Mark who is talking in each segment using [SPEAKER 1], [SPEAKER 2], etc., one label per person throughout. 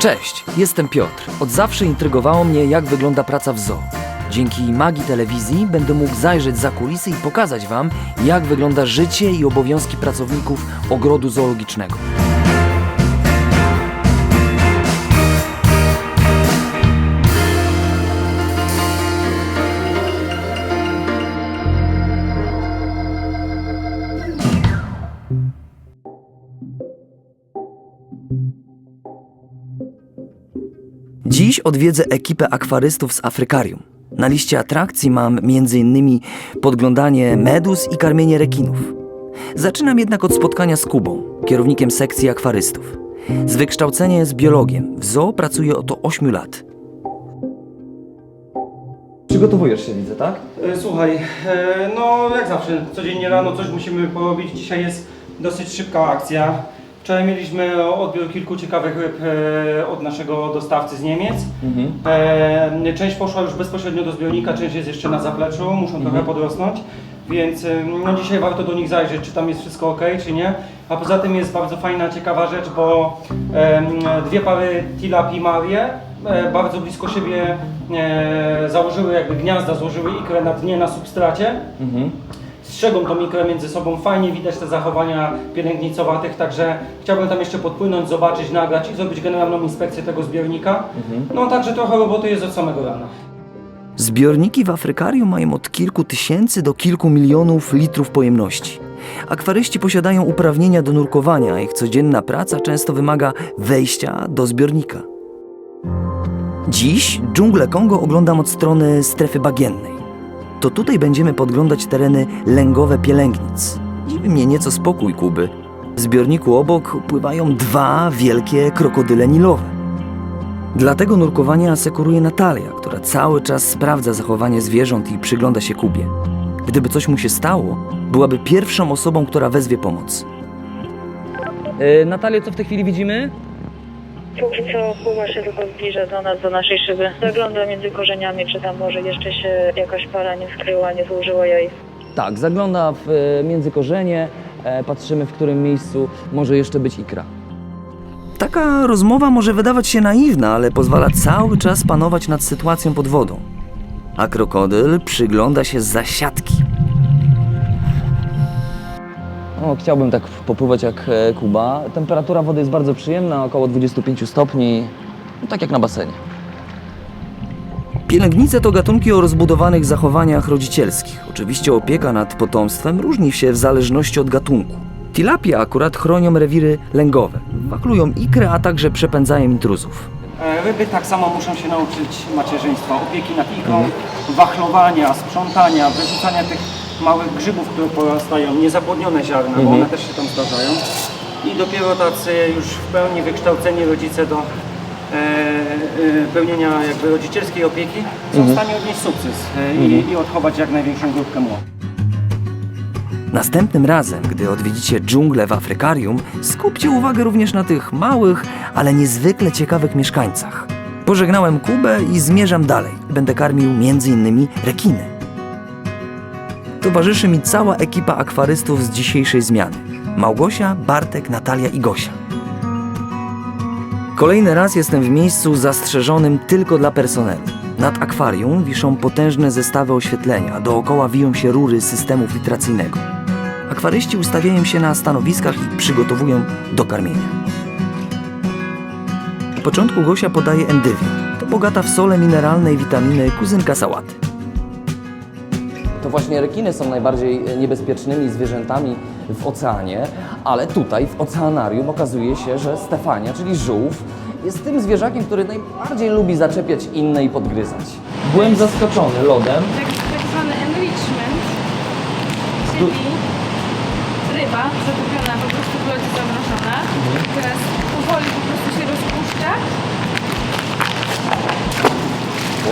[SPEAKER 1] Cześć, jestem Piotr. Od zawsze intrygowało mnie, jak wygląda praca w zoo. Dzięki magii telewizji będę mógł zajrzeć za kulisy i pokazać Wam, jak wygląda życie i obowiązki pracowników ogrodu zoologicznego. Dziś odwiedzę ekipę akwarystów z Afrykarium. Na liście atrakcji mam m.in. podglądanie medus i karmienie rekinów. Zaczynam jednak od spotkania z Kubą, kierownikiem sekcji akwarystów. Z wykształcenia jest biologiem. W zoo pracuje od 8 lat. Przygotowujesz się, widzę, tak?
[SPEAKER 2] E, Słuchaj, e, no jak zawsze, codziennie rano coś musimy porobić. Dzisiaj jest dosyć szybka akcja. Wczoraj mieliśmy odbiór kilku ciekawych ryb e, od naszego dostawcy z Niemiec. E, Część poszła już bezpośrednio do zbiornika, część jest jeszcze na zapleczu, muszą trochę podrosnąć. Więc e, no dzisiaj warto do nich zajrzeć, czy tam jest wszystko ok, czy nie. A poza tym jest bardzo fajna, ciekawa rzecz, bo em, dwie pary tilapii marie e, bardzo blisko siebie e, założyły jakby gniazda, złożyły ikrę na dnie na substracie. Strzegą tą ikrę między sobą, fajnie widać te zachowania pielęgnicowatych, także chciałbym tam jeszcze podpłynąć, zobaczyć, nagrać i zrobić generalną inspekcję tego zbiornika. No także trochę roboty jest od samego rana.
[SPEAKER 1] Zbiorniki w Afrykarium mają od kilku tysięcy do kilku milionów litrów pojemności. Akwaryści posiadają uprawnienia do nurkowania, a ich codzienna praca często wymaga wejścia do zbiornika. Dziś dżunglę Kongo oglądam od strony strefy bagiennej. To tutaj będziemy podglądać tereny lęgowe pielęgnic. Dziwi mnie nieco spokój Kuby. W zbiorniku obok pływają dwa wielkie krokodyle nilowe. Dlatego nurkowanie asekuruje Natalia, która cały czas sprawdza zachowanie zwierząt i przygląda się Kubie. Gdyby coś mu się stało, byłaby pierwszą osobą, która wezwie pomoc.
[SPEAKER 3] Yy, co w tej chwili widzimy?
[SPEAKER 4] Póki co Kuba się tylko zbliża do nas, do naszej szyby. Zagląda między korzeniami, czy tam może jeszcze się jakaś para nie skryła, nie złożyła jaj.
[SPEAKER 3] Tak, zagląda w, e, między korzenie, e, patrzymy w którym miejscu może jeszcze być ikra.
[SPEAKER 1] Taka rozmowa może wydawać się naiwna, ale pozwala cały czas panować nad sytuacją pod wodą. A krokodyl przygląda się z zasiadki.
[SPEAKER 3] O, chciałbym tak popływać jak e, Kuba. Temperatura wody jest bardzo przyjemna, około 25 stopni, no, tak jak na basenie.
[SPEAKER 1] Pielęgnice to gatunki o rozbudowanych zachowaniach rodzicielskich. Oczywiście opieka nad potomstwem różni się w zależności od gatunku. Tilapie akurat chronią rewiry lęgowe, wachlują ikrę, a także przepędzają intruzów.
[SPEAKER 2] E, Ryby tak samo muszą się nauczyć macierzyństwa, opieki nad ikrą, wachlowania, sprzątania, wyrzucania tych małych grzybów, które porastają, niezapłodnione ziarna, bo one też się tam zdarzają. I dopiero tacy już w pełni wykształceni rodzice do e, e, pełnienia jakby rodzicielskiej opieki są w stanie odnieść sukces e, i, i odchować jak największą grupkę młodych.
[SPEAKER 1] Następnym razem, gdy odwiedzicie dżunglę w Afrykarium, skupcie uwagę również na tych małych, ale niezwykle ciekawych mieszkańcach. Pożegnałem Kubę i zmierzam dalej. Będę karmił m.in. rekiny. Towarzyszy mi cała ekipa akwarystów z dzisiejszej zmiany. Małgosia, Bartek, Natalia i Gosia. Kolejny raz jestem w miejscu zastrzeżonym tylko dla personelu. Nad akwarium wiszą potężne zestawy oświetlenia, dookoła wiją się rury systemu filtracyjnego. Akwaryści ustawiają się na stanowiskach i przygotowują do karmienia. Na początku Gosia podaje endywię. To bogata w sole mineralne i witaminy kuzynka sałaty.
[SPEAKER 3] To właśnie rekiny są najbardziej e, niebezpiecznymi zwierzętami w oceanie, ale tutaj w oceanarium okazuje się, że Stefania, czyli żółw, jest tym zwierzakiem, który najbardziej lubi zaczepiać inne i podgryzać. Byłem zaskoczony lodem.
[SPEAKER 5] tak, tak zwany enrichment, czyli ryba zatopiona po prostu w lodzie zamrożona, teraz powoli po prostu się rozpuszcza.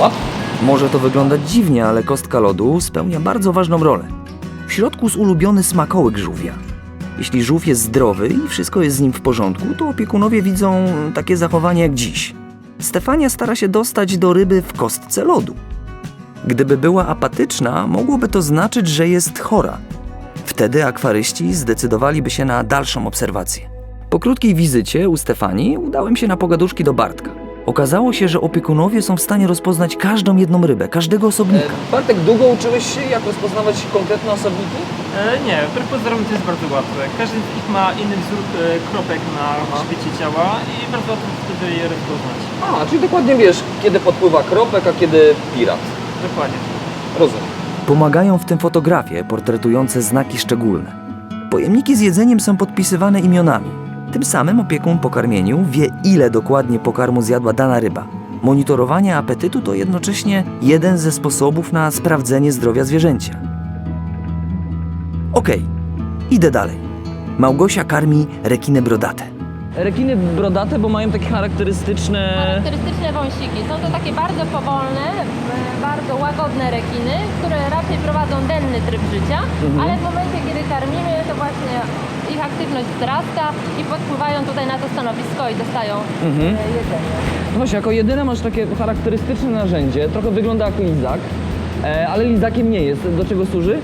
[SPEAKER 3] Łap.
[SPEAKER 1] Może to wyglądać dziwnie, ale kostka lodu spełnia bardzo ważną rolę. W środku jest ulubiony smakołyk żółwia. Jeśli żółw jest zdrowy i wszystko jest z nim w porządku, to opiekunowie widzą takie zachowanie jak dziś. Stefania stara się dostać do ryby w kostce lodu. Gdyby była apatyczna, mogłoby to znaczyć, że jest chora. Wtedy akwaryści zdecydowaliby się na dalszą obserwację. Po krótkiej wizycie u Stefanii udałem się na pogaduszki do Bartka. Okazało się, że opiekunowie są w stanie rozpoznać każdą jedną rybę, każdego osobnika.
[SPEAKER 3] Bartek, długo uczyłeś się, jak rozpoznawać konkretne osobniki?
[SPEAKER 6] E, nie, wbrew pozorom to jest bardzo łatwe. Każdy z nich ma inny wzór e, kropek na grzbiecie ciała i bardzo łatwo wtedy je rozpoznać.
[SPEAKER 3] A, czyli dokładnie wiesz, kiedy podpływa kropek, a kiedy pirat.
[SPEAKER 6] Dokładnie.
[SPEAKER 3] Rozumiem.
[SPEAKER 1] Pomagają w tym fotografie portretujące znaki szczególne. Pojemniki z jedzeniem są podpisywane imionami. Tym samym opiekun po karmieniu wie, ile dokładnie pokarmu zjadła dana ryba. Monitorowanie apetytu to jednocześnie jeden ze sposobów na sprawdzenie zdrowia zwierzęcia. Okej, idę dalej. Małgosia karmi rekiny brodate.
[SPEAKER 3] Rekiny brodate, bo mają takie charakterystyczne...
[SPEAKER 7] Charakterystyczne wąsiki. Są to takie bardzo powolne, e, bardzo łagodne rekiny, które raczej prowadzą denny tryb życia, ale w momencie, kiedy karmimy, to właśnie ich aktywność wzrasta i podpływają tutaj na to stanowisko i dostają e, jedzenie.
[SPEAKER 3] No właśnie, jako jedyne masz takie charakterystyczne narzędzie, trochę wygląda jak lizak, e, ale lizakiem nie jest. Do czego służy?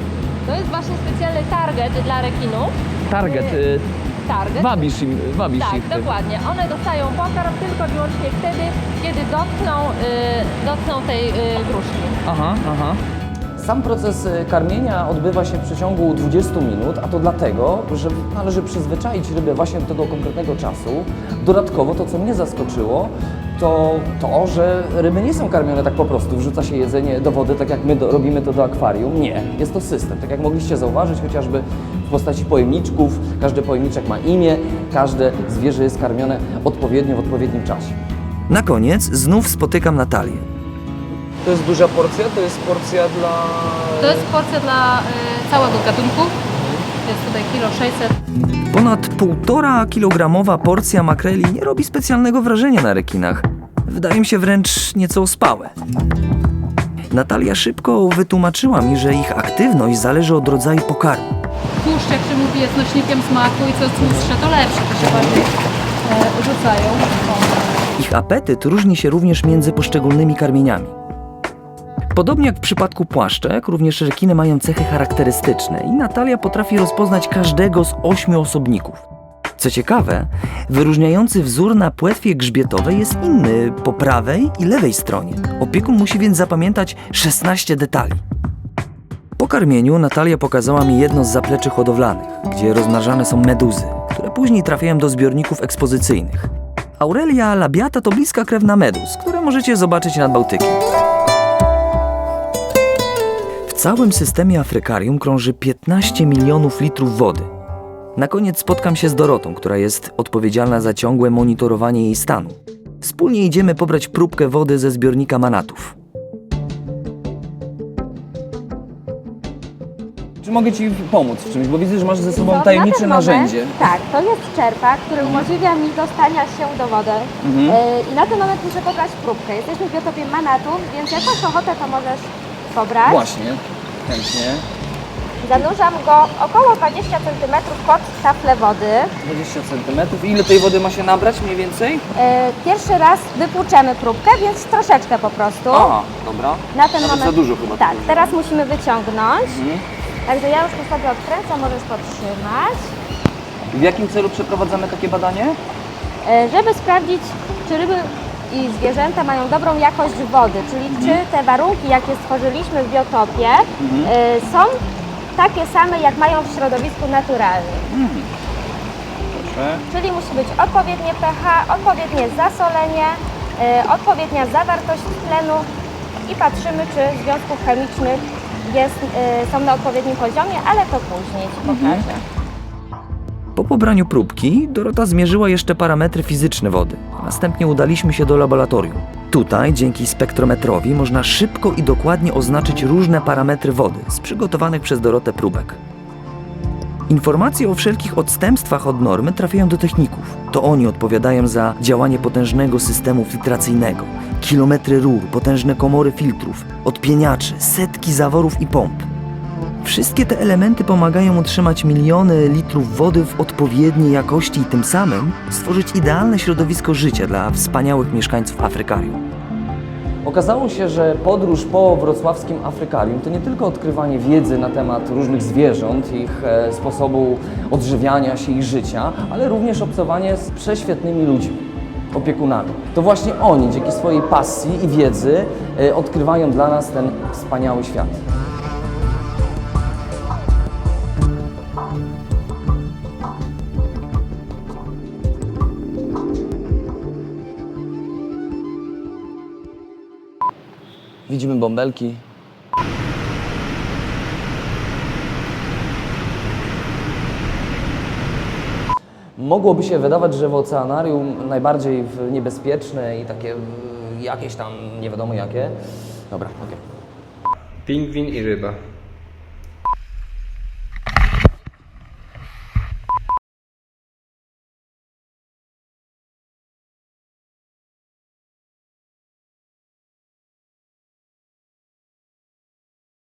[SPEAKER 7] To jest właśnie specjalny target dla rekinów.
[SPEAKER 3] Target. y,
[SPEAKER 7] Target.
[SPEAKER 3] Wabisz im, wabisz
[SPEAKER 7] Tak,
[SPEAKER 3] ich. tym.
[SPEAKER 7] dokładnie. One dostają pokarm tylko i wyłącznie wtedy, kiedy dotkną, y, dotkną tej y, gruszki.
[SPEAKER 3] Aha, aha. Sam proces y, karmienia odbywa się w przeciągu 20 minut, a to dlatego, że należy przyzwyczaić rybę właśnie do tego konkretnego czasu. Dodatkowo to, co mnie zaskoczyło, to to, że ryby nie są karmione tak po prostu. Wrzuca się jedzenie do wody, tak jak my do, robimy to do akwarium. Nie, jest to system. Tak jak mogliście zauważyć, chociażby w postaci pojemniczków. Każdy pojemniczek ma imię, każde zwierzę jest karmione odpowiednio w odpowiednim czasie.
[SPEAKER 1] Na koniec znów spotykam Natalię.
[SPEAKER 3] To jest duża porcja, to jest porcja dla...
[SPEAKER 7] To jest porcja dla y, całego gatunku. Jest tutaj kilo 600.
[SPEAKER 1] Ponad 1,5 kilogramowa porcja makreli nie robi specjalnego wrażenia na rekinach. Wydają się wręcz nieco ospałe. Natalia szybko wytłumaczyła mi, że ich aktywność zależy od rodzaju pokarmu.
[SPEAKER 5] Tłuszcz, jak się mówi, jest nośnikiem smaku i co tłustsze, to lepsze, to się bardziej e, rzucają.
[SPEAKER 1] Ich apetyt różni się również między poszczególnymi karmieniami. Podobnie jak w przypadku płaszczek, również rekiny mają cechy charakterystyczne i Natalia potrafi rozpoznać każdego z ośmiu osobników. Co ciekawe, wyróżniający wzór na płetwie grzbietowej jest inny po prawej i lewej stronie. Opiekun musi więc zapamiętać 16 detali. Po karmieniu Natalia pokazała mi jedno z zapleczy hodowlanych, gdzie rozmnażane są meduzy, które później trafiają do zbiorników ekspozycyjnych. Aurelia labiata to bliska krewna meduz, które możecie zobaczyć nad Bałtykiem. Całym systemie Afrykarium krąży 15 milionów litrów wody. Na koniec spotkam się z Dorotą, która jest odpowiedzialna za ciągłe monitorowanie jej stanu. Wspólnie idziemy pobrać próbkę wody ze zbiornika manatów.
[SPEAKER 3] Czy mogę Ci pomóc w czymś? Bo widzę, że masz ze sobą
[SPEAKER 8] To
[SPEAKER 3] tajemnicze
[SPEAKER 8] na ten moment-
[SPEAKER 3] narzędzie.
[SPEAKER 8] Tak, to jest czerpak, który umożliwia mi dostania się do wody.
[SPEAKER 3] Mhm.
[SPEAKER 8] E, I na ten moment muszę pobrać próbkę. Jesteśmy w biotopie manatów, więc jak masz ochotę, to możesz pobrać.
[SPEAKER 3] Właśnie, chętnie.
[SPEAKER 8] Zanurzam go około 20 cm pod taflę wody.
[SPEAKER 3] 20 cm. Ile tej wody ma się nabrać mniej więcej?
[SPEAKER 8] E, Pierwszy raz wypłuczemy próbkę, więc troszeczkę po prostu.
[SPEAKER 3] Aha, dobra.
[SPEAKER 8] Na ten
[SPEAKER 3] Nawet
[SPEAKER 8] moment.
[SPEAKER 3] za dużo chyba
[SPEAKER 8] Tak,
[SPEAKER 3] tego
[SPEAKER 8] teraz musimy wyciągnąć.
[SPEAKER 3] Mhm.
[SPEAKER 8] Także ja już tu sobie odkręcam, możesz podtrzymać.
[SPEAKER 3] W jakim celu przeprowadzamy takie badanie?
[SPEAKER 8] E, żeby sprawdzić, czy ryby i zwierzęta mają dobrą jakość wody, czyli czy te warunki, jakie stworzyliśmy w biotopie, e, są takie same, jak mają w środowisku naturalnym.
[SPEAKER 3] Proszę.
[SPEAKER 8] Czyli musi być odpowiednie pH, odpowiednie zasolenie, e, odpowiednia zawartość tlenu i patrzymy, czy związków chemicznych jest, e, są na odpowiednim poziomie, ale to później Ci pokażę.
[SPEAKER 1] Po pobraniu próbki Dorota zmierzyła jeszcze parametry fizyczne wody. Następnie udaliśmy się do laboratorium. Tutaj, dzięki spektrometrowi, można szybko i dokładnie oznaczyć różne parametry wody z przygotowanych przez Dorotę próbek. Informacje o wszelkich odstępstwach od normy trafiają do techników. To oni odpowiadają za działanie potężnego systemu filtracyjnego. Kilometry rur, potężne komory filtrów, odpieniaczy, setki zaworów i pomp. Wszystkie te elementy pomagają utrzymać miliony litrów wody w odpowiedniej jakości i tym samym stworzyć idealne środowisko życia dla wspaniałych mieszkańców Afrykarium.
[SPEAKER 3] Okazało się, że podróż po wrocławskim Afrykarium to nie tylko odkrywanie wiedzy na temat różnych zwierząt, ich e, sposobu odżywiania się i życia, ale również obcowanie z prześwietnymi ludźmi, opiekunami. To właśnie oni dzięki swojej pasji i wiedzy e, odkrywają dla nas ten wspaniały świat. Widzimy bąbelki. Mogłoby się wydawać, że w oceanarium najbardziej niebezpieczne i takie jakieś tam nie wiadomo jakie. Dobra, okej.
[SPEAKER 9] Pingwin i ryba.